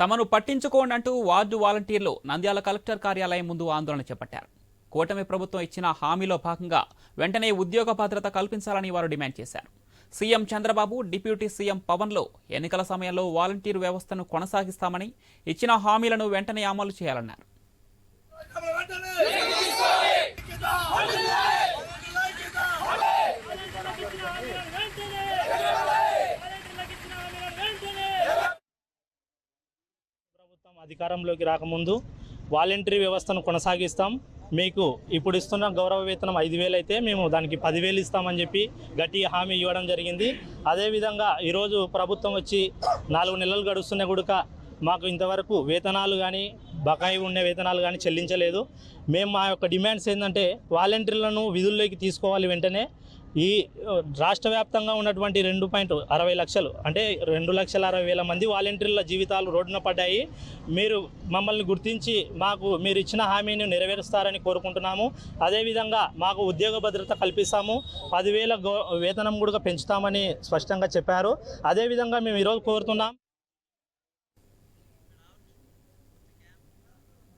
తమను పట్టించుకోండి అంటూ వార్డు వాలంటీర్లు నంద్యాల కలెక్టర్ కార్యాలయం ముందు ఆందోళన చేపట్టారు. కూటమి ప్రభుత్వం ఇచ్చిన హామీలో భాగంగా వెంటనే ఉద్యోగ భద్రత కల్పించాలని వారు డిమాండ్ చేశారు. సీఎం చంద్రబాబు డిప్యూటీ సీఎం పవన్లో ఎన్నికల సమయంలో వాలంటీర్ వ్యవస్థను కొనసాగిస్తామని ఇచ్చిన హామీలను వెంటనే అమలు చేయాలన్నారు. అధికారంలోకి రాకముందు వాలంటరీ వ్యవస్థను కొనసాగిస్తాం. మీకు ఇప్పుడు ఇస్తున్న గౌరవ వేతనం ఐదు వేలు అయితే మేము దానికి పదివేలు ఇస్తామని చెప్పి గట్టి హామీ ఇవ్వడం జరిగింది. అదేవిధంగా ఈరోజు ప్రభుత్వం వచ్చి నాలుగు నెలలు గడుస్తున్న గుడుక మాకు ఇంతవరకు వేతనాలు కానీ బకాయి ఉండే వేతనాలు కానీ చెల్లించలేదు. మేము మా యొక్క డిమాండ్స్ ఏంటంటే వాలంటీర్లను విధుల్లోకి తీసుకోవాలి వెంటనే. ఈ రాష్ట్ర వ్యాప్తంగా ఉన్నటువంటి రెండు పాయింట్ అరవై లక్షలు అంటే రెండు లక్షల అరవై వేల మంది వాలంటీర్ల జీవితాలు రోడ్డున పడ్డాయి. మీరు మమ్మల్ని గుర్తించి మాకు మీరు ఇచ్చిన హామీని నెరవేరుస్తారని కోరుకుంటున్నాము. అదేవిధంగా మాకు ఉద్యోగ భద్రత కల్పిస్తాము. పదివేల గో వేతనం కూడా పెంచుతామని స్పష్టంగా చెప్పారు. అదేవిధంగా మేము ఈరోజు కోరుతున్నాం.